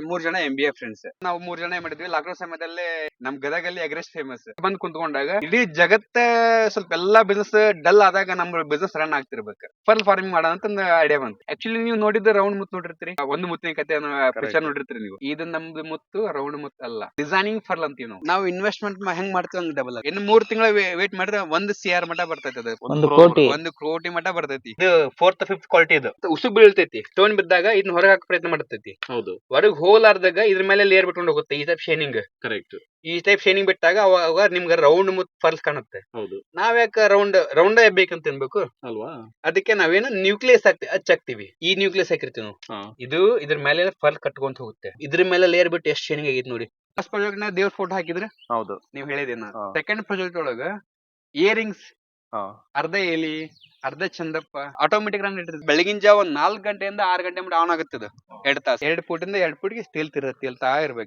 ಮೂರ್ ಜನ M B A friends ನಾವು ಮೂರ್ ಜನ ಏನ್ ಮಾಡಿದ್ವಿ ಲಾಕ್ಡೌನ್ ಸಮಯದಲ್ಲಿ ನಮ್ ಗದಗಲ್ಲಿ ಅಗ್ರೆಸ್ಟ್ ಫೇಮಸ್ ಬಂದ್ ಕುಂತ್ಕೊಂಡಾಗ ಇಡೀ ಜಗತ್ತ ಸ್ವಲ್ಪ ಎಲ್ಲಾ ಬಿಸ್ನೆಸ್ ಡಲ್ ಆದಾಗ ನಮ್ ಬಿಸ್ನೆಸ್ ರನ್ ಆಗ್ತಿರ್ಬೇಕು. ಫರ್ಲ್ ಫಾರ್ಮಿಂಗ್ ಮಾಡೋಣ ಅಂತ ಒಂದು ಐಡಿಯಾ ಬಂತು. ಆಕ್ಚುಲಿ ನೀವು ನೋಡಿದ್ರೆ ರೌಂಡ್ ಮುತ್ತು ನೋಡಿರ್ತೀರಿ. ಒಂದ್ ಮುತ್ತಿನ ಕತೆ ಪಿಕ್ಚರ್ ನೋಡಿರ್ತೀರಿ ನೀವು. ಇದು ನಮ್ದು ಮುತ್ತು ರೌಂಡ್ ಮುತ್ತು ಅಲ್ಲ. ಡಿಸೈನಿಂಗ್ ಫರ್ಲ್ ಅಂತೀವಿ ನಾವು. ನಾವು ಇನ್ವೆಸ್ಟ್ಮೆಂಟ್ ಹೆಂಗ್ ಮಾಡ್ತೀವಿ ಹಂಗ್ ಡಬಲ್ ಇನ್ನು ಮೂರ್ ತಿಂಗಳ ವೇಟ್ ಮಾಡಿದ್ರೆ ಒಂದ್ ಸಿ ಆರ್ ಮಟ ಬರ್ತೈತೆ ಅದು. ಒಂದು ಕೋಟಿ. ಒಂದು ಕೋಟಿ ಮಟ ಬರ್ತೈತಿ. ಇದು ಫೋರ್ತ್ ಫಿಫ್ತ್ ಕ್ವಾಲಿಟಿ ಇದು. ಉಸುಕ್ ಬೀಳ್ತೈತಿ. ಸ್ಟೋನ್ ಬಿದ್ದಾಗ ಇದನ್ನ ಹೊರಗೆ ಹಾಕ ಪ್ರಯತ್ನ ಮಾಡ್ತೈತಿ. ಹೌದು. ಹೊರಗ್ ಹೋಲಾರ್ದಾಗ ಇದ್ರ ಮೇಲೆ ಲೇಯರ್ ಬಿಟ್ಕೊಂಡು ಹೋಗುತ್ತೆ ಈ ಟೈಪ್ ಶೇನಿಂಗ್ ಕರೆಕ್ಟ್ ಈ ಟೈಪ್ ಶೇನಿಂಗ್ ಬಿಟ್ಟಾಗ ಅವಾಗ ನಿಮ್ಗೆ ರೌಂಡ್ ಮುತ್ ಫರ್ಲ್ಸ್ ಕಾಣುತ್ತೆ. ಹೌದು. ನಾವ್ ಯಾಕೆ ರೌಂಡ್ ರೌಂಡ್ ಬೇಕಂತ ಅನ್ಬೇಕು ಅಲ್ವಾ? ಅದಕ್ಕೆ ನಾವೇನು ನ್ಯೂಕ್ಲಿಯಸ್ ಹಾಕ್ತಿವಿ. ಹಚ್ಚಾಕ್ತಿವಿ ಈ ನ್ಯೂಕ್ಲಿಯಸ್ ಹಾಕಿರ್ತೀವಿ ನಾವು. ಇದು ಇದ್ರ ಮೇಲೆ ಫರ್ಲ್ ಕಟ್ಕೊಂತ ಹೋಗುತ್ತೆ. ಇದ್ರ ಮೇಲೆ ಲೇಯರ್ ಬಿಟ್ಟು ಎಷ್ಟು ಶೇನಿಂಗ್ ಆಗೈತೆ ನೋಡಿ. ಫಸ್ಟ್ ಪ್ರಾಜೆಕ್ಟ್ನ ದೇವ್ರ ಫೋಟೋ ಹಾಕಿದ್ರೆ ಹೌದು. ನೀವು ಹೇಳಿದೀನಿ ಹಾ. ಸೆಕೆಂಡ್ ಪ್ರಾಜೆಕ್ಟ್ ಒಳಗ ಇಯರಿಂಗ್ಸ್ ಅರ್ಧ ಎಲಿ, ಅರ್ಧ ಚಂದಪ್ಪ. ಆಟೋಮೆಟಿಕ್ ರನ್ ಇಟ್ಟಿರ್ತದೆ ಬೆಳಗಿನ ಜಾವ ನಾಲ್ಕು ಗಂಟೆಯಿಂದ ಆರು ಗಂಟೆ ಮಟ್ಟ ಆನ್ ಆಗುತ್ತದೆ. ಎರಡ್ ತಾಸು. ಎರಡ್ ಫುಟ್ ಇಂದ ಎರಡ್ ಫುಟ್ಗೆ ತೇಲ್ತಿರ ತೇಲ್ತಾ ಇರ್ಬೇಕು